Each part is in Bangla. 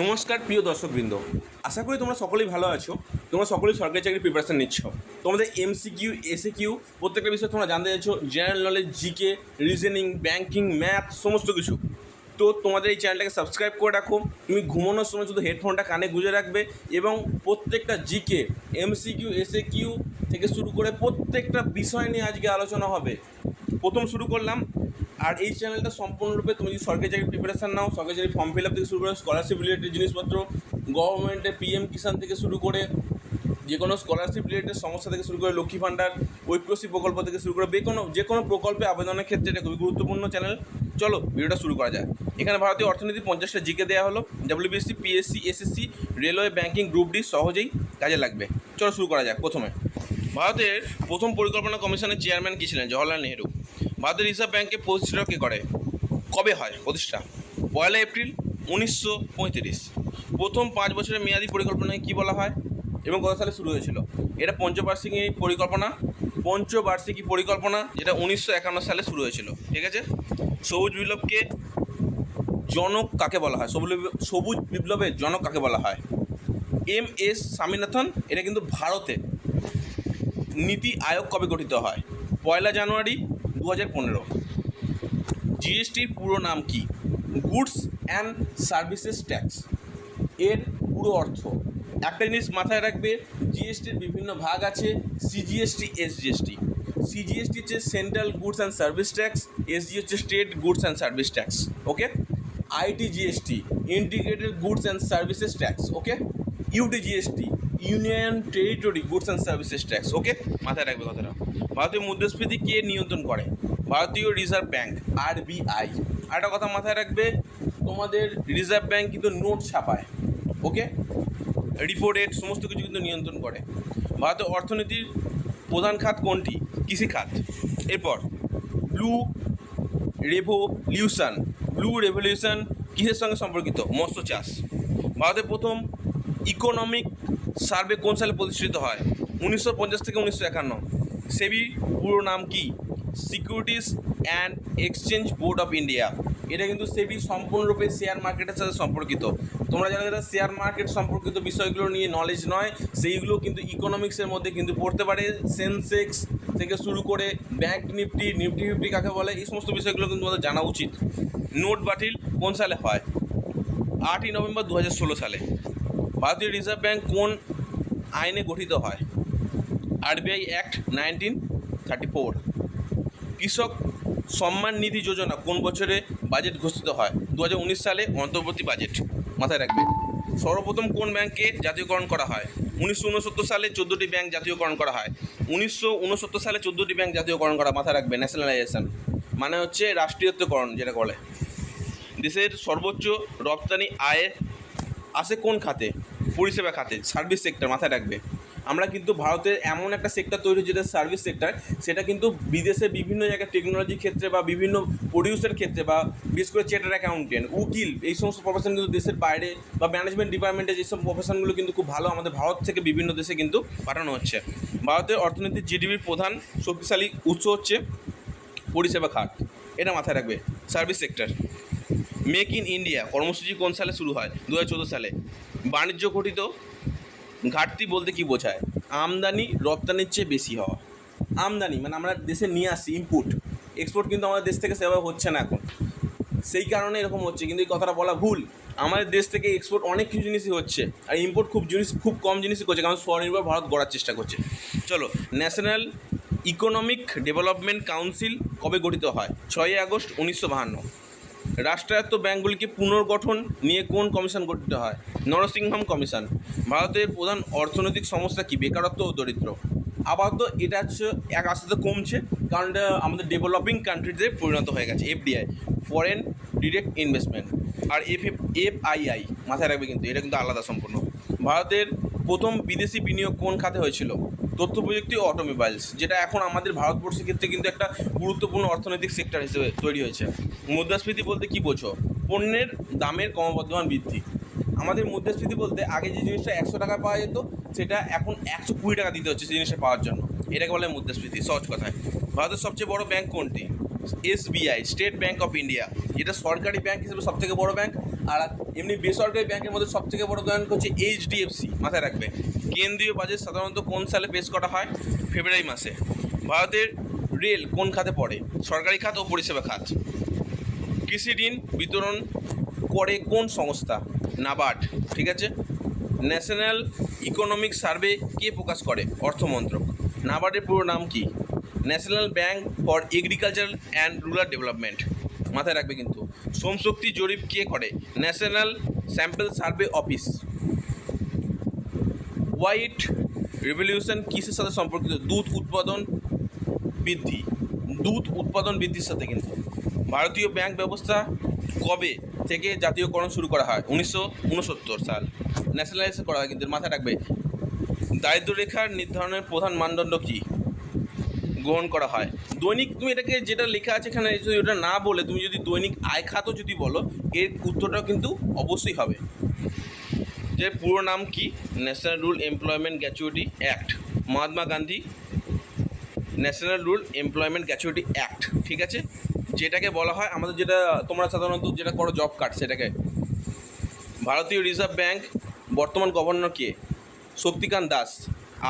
নমস্কার প্রিয় দর্শকবৃন্দ। আশা করি তোমরা সকলেই ভালো আছো। তোমরা সকলেই সরকারি চাকরির প্রিপারেশান নিচ্ছ। তোমাদের এমসিকিউ এসএ কিউ প্রত্যেকটা বিষয়ে তোমরা জানতে চাইছো। General knowledge GK reasoning banking math সমস্ত কিছু। তো তোমাদের এই চ্যানেলটাকে সাবস্ক্রাইব করে রাখো। তুমি ঘুমানোর সময় শুধু হেডফোনটা কানে গুঁজে রাখবে এবং প্রত্যেকটা জিকে এমসিকিউ এসে কিউ থেকে শুরু করে প্রত্যেকটা বিষয় নিয়ে আজকে আলোচনা হবে। প্রথম শুরু করলাম আর এই চ্যানেলটা সম্পূর্ণরূপে তুমি যদি সরকারি চাকরির প্রিপারেশান নাও, সরকারি চাকরি ফর্ম ফিল আপ থেকে শুরু করে স্কলারশিপ রিলেটেড জিনিসপত্র গভর্নমেন্টের পিএম কিষাণ থেকে শুরু করে যে কোনো স্কলারশিপ রিলেটেড সমস্যা থেকে শুরু করে লক্ষ্মী ভাণ্ডার, ঐক্যশ্রী প্রকল্প থেকে শুরু করে যে কোনো যে কোনো প্রকল্পে আবেদনের ক্ষেত্রে এটা খুবই গুরুত্বপূর্ণ চ্যানেল চলো ভিডিওটা শুরু করা যায় এখানে ভারতীয় অর্থনীতি পঞ্চাশটা জিকে দেওয়া হলো WBSC PSC SSC railway banking group D সহজেই কাজে লাগবে। চলো শুরু করা যাক প্রথমে। ভারতের প্রথম পরিকল্পনা কমিশনের চেয়ারম্যান কী ছিলেন? জওয়াহরলাল নেহেরু। ভারতের রিজার্ভ ব্যাংকে প্রতিষ্ঠা কে করে? কবে হয় প্রতিষ্ঠা? পয়লা এপ্রিল উনিশশো পঁয়ত্রিশ। প্রথম পাঁচ বছরের মেয়াদি পরিকল্পনায় কী বলা হয় এবং কত সালে শুরু হয়েছিল? এটা পঞ্চবার্ষিকী পরিকল্পনা। পঞ্চবার্ষিকী পরিকল্পনা যেটা উনিশশো একান্ন সালে শুরু হয়েছিল। ঠিক আছে? সবুজ বিপ্লবকে জনক কাকে বলা হয়? সবুজ সবুজ বিপ্লবের জনক কাকে বলা হয়? M S Swaminathan. এটা কিন্তু ভারতে নীতি আয়োগ কবে গঠিত হয়? পয়লা জানুয়ারি দু হাজার পনেরো জিএসটির পুরো নাম কি? গুডস অ্যান্ড সার্ভিসেস ট্যাক্স এর পুরো অর্থ। একটা জিনিস মাথায় রাখবে জিএসটির বিভিন্ন ভাগ আছে সিজিএসটি এসজিএসটি সিজিএসটি হচ্ছে central goods and service tax SG হচ্ছে state goods and service tax okay IT GST integrated goods and services tax okay UT GST union territory goods and services tax, okay? মাথায় রাখবে কথাটা। ভারতীয় মুদ্রাস্ফীতি কে নিয়ন্ত্রণ করে? ভারতীয় রিজার্ভ ব্যাংক, আরবিআই। আরেকটা কথা মাথায় রাখবে, তোমাদের রিজার্ভ ব্যাংক কিন্তু নোট ছাপায়, ওকে? রিপো রেট সমস্ত কিছু কিন্তু নিয়ন্ত্রণ করে। ভারতের অর্থনীতির প্রধান খাত কোনটি? কৃষি খাত। এরপর, ব্লু রেভলিউশন। ব্লু রেভলিউশন কিসের সঙ্গে সম্পর্কিত? মৎস্য চাষ। ভারতের প্রথম ইকোনমিক সার্ভে কোন সালে প্রতিষ্ঠিত হয়? উনিশশো পঞ্চাশ থেকে উনিশশো একান্ন। সেবি, পুরো নাম কি? Securities and exchange board of India এটা কিন্তু সেবি সম্পূর্ণরূপে শেয়ার মার্কেটের সাথে সম্পর্কিত। তোমরা যারা যারা শেয়ার মার্কেট সম্পর্কিত বিষয়গুলো নিয়ে নলেজ নয়, সেইগুলো কিন্তু ইকোনমিক্সের মধ্যে কিন্তু পড়তে পারে। সেন্সেক্স থেকে শুরু করে ব্যাংক নিফটি নিফটি ফিফটি কাকে বলে, এই সমস্ত বিষয়গুলো কিন্তু তোমাদের জানা উচিত। নোট বাতিল কোন সালে হয়? আটই নভেম্বর দু হাজার ষোলো সালে। ভারতীয় রিজার্ভ ব্যাঙ্ক কোন আইনে গঠিত হয়? RBI act nineteen thirty four. কৃষক সম্মান নিধি যোজনা কোন বছরে বাজেট ঘোষিত হয়? দু হাজার উনিশ সালে অন্তর্বর্তী বাজেট মাথায় রাখবে। সর্বপ্রথম কোন ব্যাংকে জাতীয়করণ করা হয়? উনিশশো উনসত্তর সালে চোদ্দোটি ব্যাংক জাতীয়করণ করা হয়। উনিশশো উনসত্তর সালে চোদ্দোটি ব্যাংক জাতীয়করণ করা মাথায় রাখবে, ন্যাশনালাইজেশন। মানে হচ্ছে রাষ্ট্রীয়ত্বকরণ যেটা বলে। দেশের সর্বোচ্চ রপ্তানি আয় আসে কোন খাতে? পরিষেবা খাতে সার্ভিস সেক্টর মাথায় রাখবে। আমরা কিন্তু ভারতের এমন একটা সেক্টর তৈরি যেটা সার্ভিস সেক্টর সেটা কিন্তু বিদেশে বিভিন্ন জায়গায় টেকনোলজির ক্ষেত্রে বা বিভিন্ন প্রডিউসের ক্ষেত্রে বা বিশেষ করে চেটার অ্যাকাউন্টেন্ট উকিল, এই সমস্ত প্রফেশন কিন্তু দেশের বাইরে বা ম্যানেজমেন্ট ডিপার্টমেন্টে যেসব প্রফেশনগুলো কিন্তু খুব ভালো আমাদের ভারত থেকে বিভিন্ন দেশে কিন্তু পাঠানো হচ্ছে। ভারতের অর্থনীতির জিডিপির প্রধান শক্তিশালী উৎস হচ্ছে পরিষেবা খাত। এটা মাথায় রাখবে service sector make in India কর্মসূচি কোন সালে শুরু হয়? দু হাজার চোদ্দ সালে। বাণিজ্য ঘটিত, ঘাটতি বলতে কি বোঝায়? আমদানি রপ্তানির চেয়ে বেশি হওয়া। আমদানি মানে আমরা দেশে নিয়ে আসছি ইনপুট এক্সপোর্ট কিন্তু আমাদের দেশ থেকে সেভাবে হচ্ছে না এখন। সেই কারণে এরকম হচ্ছে, কিন্তু এই কথাটা বলা ভুল। আমাদের দেশ থেকে এক্সপোর্ট অনেক কিছু জিনিসই হচ্ছে, আর ইম্পোর্ট খুব জিনিস, খুব কম জিনিসই করছে, কারণ স্বনির্ভর ভারত গড়ার চেষ্টা করছে। চলো ন্যাশনাল ইকোনমিক ডেভেলপমেন্ট কাউন্সিল কবে গঠিত হয়? ছয়ই আগস্ট উনিশশো বাহান্ন। রাষ্ট্রায়ত্ত ব্যাঙ্কগুলিকে পুনর্গঠন নিয়ে কোন কমিশন গঠিত হয়? নরসিংহম কমিশন। ভারতের প্রধান অর্থনৈতিক সমস্যা কি? বেকারত্ব ও দরিদ্র। আপাতত এটা হচ্ছে এক আস্তে কমছে, কারণ এটা আমাদের ডেভেলপিং কান্ট্রিতে পরিণত হয়ে গেছে এফডিআই ফরেন ডিরেক্ট ইনভেস্টমেন্ট আর এফ এফ এফআইআই মাথায় রাখবে কিন্তু, এটা কিন্তু আলাদা সম্পূর্ণ। ভারতের প্রথম বিদেশি বিনিয়োগ কোন খাতে হয়েছিল? তথ্য প্রযুক্তি ও অটোমোবাইলস যেটা এখন আমাদের ভারতবর্ষের ক্ষেত্রে কিন্তু একটা গুরুত্বপূর্ণ অর্থনৈতিক সেক্টর হিসেবে তৈরি হয়েছে। মুদ্রাস্ফীতি বলতে কী বোঝো? পণ্যের দামের ক্রমবর্ধমান বৃদ্ধি। আমাদের মুদ্রাস্ফীতি বলতে আগে যে জিনিসটা একশো টাকা পাওয়া যেত, সেটা এখন একশো কুড়ি টাকা দিতে হচ্ছে সেই জিনিসটা পাওয়ার জন্য। এটাকে বলে মুদ্রাস্ফীতি, সহজ কথায় ভারতের সবচেয়ে বড় ব্যাংক কোনটি? SBI state bank of India যেটা সরকারি ব্যাংক হিসেবে সবথেকে বড় ব্যাংক আর এমনি বেসরকারি ব্যাংকের মধ্যে সব থেকে বড় ব্যাংক হচ্ছে এইচডিএফসি মাথায় রাখবে। কেন্দ্রীয় বাজেট সাধারণত কোন সালে পেশ করা হয়? ফেব্রুয়ারি মাসে। ভারতের রেল কোন খাতে পড়ে? সরকারি খাত ও পরিষেবা খাত। কৃষি ঋণ বিতরণ করে কোন সংস্থা? নাবার্ড, ঠিক আছে? ন্যাশনাল ইকোনমিক সার্ভে কে প্রকাশ করে? অর্থমন্ত্রক। নাবার্ডের পুরো নাম কি? National bank for agricultural and rural development. মাথায় রাখবে কিন্তু। শ্রমশক্তি জরিপ কে করে? National sample survey office. White revolution কিসের সাথে সম্পর্কিত? দুধ উৎপাদন বৃদ্ধি। দুধ উৎপাদন বৃদ্ধির সাথে কিন্তু। ভারতীয় ব্যাংক ব্যবস্থা কবে থেকে জাতীয়করণ শুরু করা হয়? উনিশশো উনসত্তর সাল। ন্যাশনালাইজ করা হয় কিন্তু মাথায় রাখবে। দারিদ্র রেখার নির্ধারণের প্রধান মানদণ্ড কী? গ্রহণ করা হয়। দৈনিক, তুমি এটাকে যেটা লেখা আছে এখানে, যদি ওটা না বলে, তুমি যদি দৈনিক আয় খাতও যদি বলো, এর উত্তরটাও কিন্তু অবশ্যই হবে। যে পুরো নাম কি? National rural employment gratuity act Mahatma Gandhi national rural employment gratuity act ঠিক আছে? যেটাকে বলা হয়, আমাদের যেটা, তোমরা সাধারণত যেটা করো জব কার্ড সেটাকে। ভারতীয় রিজার্ভ ব্যাংক বর্তমান গভর্নর কে? শক্তিকান্ত দাস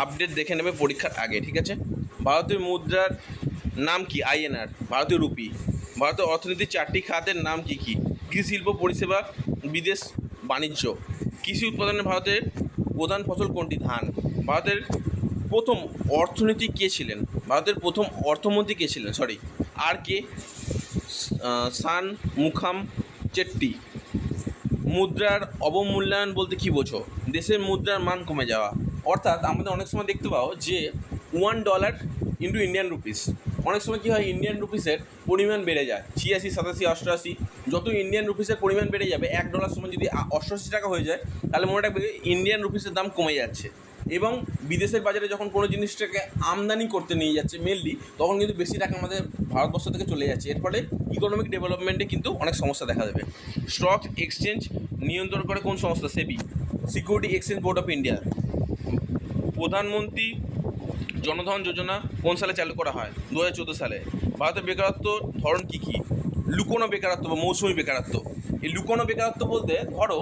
আপডেট দেখে নেবে পরীক্ষার আগে, ঠিক আছে? ভারতীয় মুদ্রার নাম কি? আইএনআর ভারতীয় রুপি। ভারতের অর্থনীতির চারটি খাতের নাম কি কি? কৃষি শিল্প পরিষেবা, বিদেশ বাণিজ্য। কৃষি উৎপাদনে ভারতের প্রধান ফসল কোনটি? ধান। ভারতের প্রথম অর্থনীতি কে ছিলেন? ভারতের প্রথম অর্থমন্ত্রী কে ছিলেন? Sorry R K? Shanmukham Chetty. মুদ্রার অবমূল্যায়ন বলতে কি বোঝো? দেশের মুদ্রার মান কমে যাওয়া। অর্থাৎ আমাদের অনেক সময় দেখতে পাও যে one dollar into Indian rupees অনেক সময় কী হয় ইন্ডিয়ান রুপিসের পরিমাণ বেড়ে যায়। ছিয়াশি, সাতাশি, অষ্টআশি, যত ইন্ডিয়ান রুপিসের পরিমাণ বেড়ে যাবে, এক ডলার সময় যদি অষ্টআশি টাকা হয়ে যায়, তাহলে মনে রাখবে ইন্ডিয়ান রুপিসের দাম কমে যাচ্ছে। এবং বিদেশের বাজারে যখন কোনো জিনিসটাকে আমদানি করতে নিয়ে যাচ্ছে মেনলি তখন কিন্তু বেশি টাকা আমাদের ভারতবর্ষ থেকে চলে যাচ্ছে। এর ফলে ইকোনমিক ডেভেলপমেন্টে কিন্তু অনেক সমস্যা দেখা দেবে। স্টক এক্সচেঞ্জ নিয়ন্ত্রণ করে কোন সংস্থা? SEBI securities exchange board of India Pradhanmantri Jandhan Yojana কোন সালে চালু করা হয়? দু হাজার চোদ্দ সালে। ভারতের বেকারত্ব ধরন কী কী? লুকোনো বেকারত্ব বা মৌসুমি বেকারত্ব। এই লুকোনো বেকারত্ব বলতে ধরো,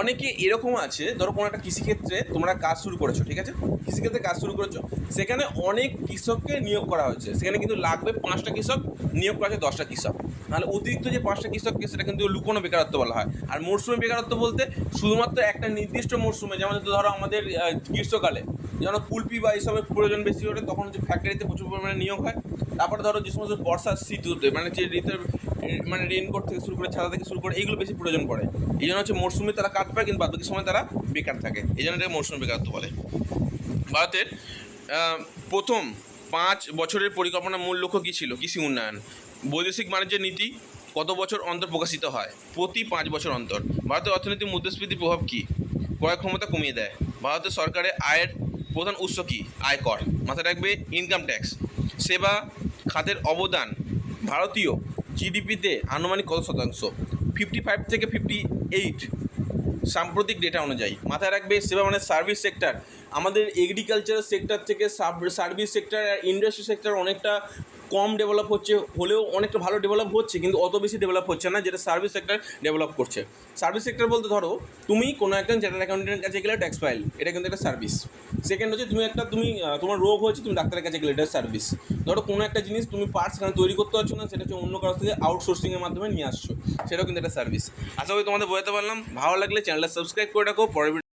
অনেকে এরকম আছে, ধরো কোনো একটা কৃষিক্ষেত্রে তোমরা কাজ শুরু করেছ, ঠিক আছে? কৃষিক্ষেত্রে কাজ শুরু করেছ, সেখানে অনেক কৃষককে নিয়োগ করা হয়েছে। সেখানে কিন্তু লাগবে পাঁচটা কৃষক, নিয়োগ করা হয়েছে দশটা কৃষক। তাহলে অতিরিক্ত যে পাঁচটা কৃষককে সেটা কিন্তু লুকোনো বেকারত্ব বলা হয়। আর মরশুমি বেকারত্ব বলতে শুধুমাত্র একটা নির্দিষ্ট মরশুমে যেমন ধরো আমাদের গ্রীষ্মকালে। যেমন কুলপি বা এইসবের প্রয়োজন বেশি ওঠে, তখন হচ্ছে ফ্যাক্টরিতে প্রচুর পরিমাণে নিয়োগ হয়। তারপরে ধরো যে সমস্ত বর্ষার শীততে মানে যে ঋতুর মানে রেনকোট থেকে শুরু করে ছাতা থেকে শুরু করে এইগুলো বেশি প্রয়োজন পড়ে। এই জন্য হচ্ছে মরশুমে তারা কাজ পায়, কিন্তু বাকি সময় তারা বেকার থাকে। এই জন্য এটাকে মরশুমি বেকারত্ব বলে। ভারতের প্রথম পাঁচ বছরের পরিকল্পনার মূল লক্ষ্য কী ছিল? কৃষি উন্নয়ন। বৈদেশিক বাণিজ্যের নীতি কত বছর অন্তর প্রকাশিত হয়? প্রতি পাঁচ বছর অন্তর। ভারতের অর্থনীতি মুদ্রাস্ফীতির প্রভাব কী? ক্রয় ক্ষমতা কমিয়ে দেয়। ভারতের সরকারের আয়ের প্রধান উৎস কী? আয়কর। মাথায় রাখবে ইনকাম ট্যাক্স সেবা, খাতের অবদান। ভারতীয় জিডিপিতে আনুমানিক কত শতাংশ? ফিফটি ফাইভ থেকে ফিফটি এইট সাম্প্রতিক ডেটা অনুযায়ী। মাথায় রাখবে সেবা মানে সার্ভিস সেক্টর আমাদের এগ্রিকালচারাল সেক্টর থেকে সার্ভিস সেক্টর আর ইন্ডাস্ট্রি সেক্টর অনেকটা কম ডেভেলপ হচ্ছে, হলেও অনেকটা ভালো ডেভেলপ হচ্ছে, কিন্তু অত বেশি ডেভেলপ হচ্ছে না, যেটা সার্ভিস সেক্টর ডেভেলপ করছে। সার্ভিস সেক্টর বলতে ধরো, তুমি কোনো একজন চার্টার অ্যাকাউন্টেন্টের কাছে গেলে ট্যাক্স ফাইল এটা কিন্তু একটা সার্ভিস সেকেন্ড হচ্ছে, তুমি একটা, তুমি তোমার রোগ হয়েছে, তুমি ডাক্তারের কাছে গেলে এটা সার্ভিস ধরো কোনো একটা জিনিস তুমি পার্টস এখানে তৈরি করতে পারছ না, সেটা হচ্ছে অন্য কারোর থেকে আউটসোর্সিংয়ের মাধ্যমে নিয়ে আসছো, সেটাও কিন্তু একটা সার্ভিস আশা করি তোমাদের বোঝাতে পারলাম। ভালো লাগলে চ্যানেলটা সাবস্ক্রাইব করে রাখো video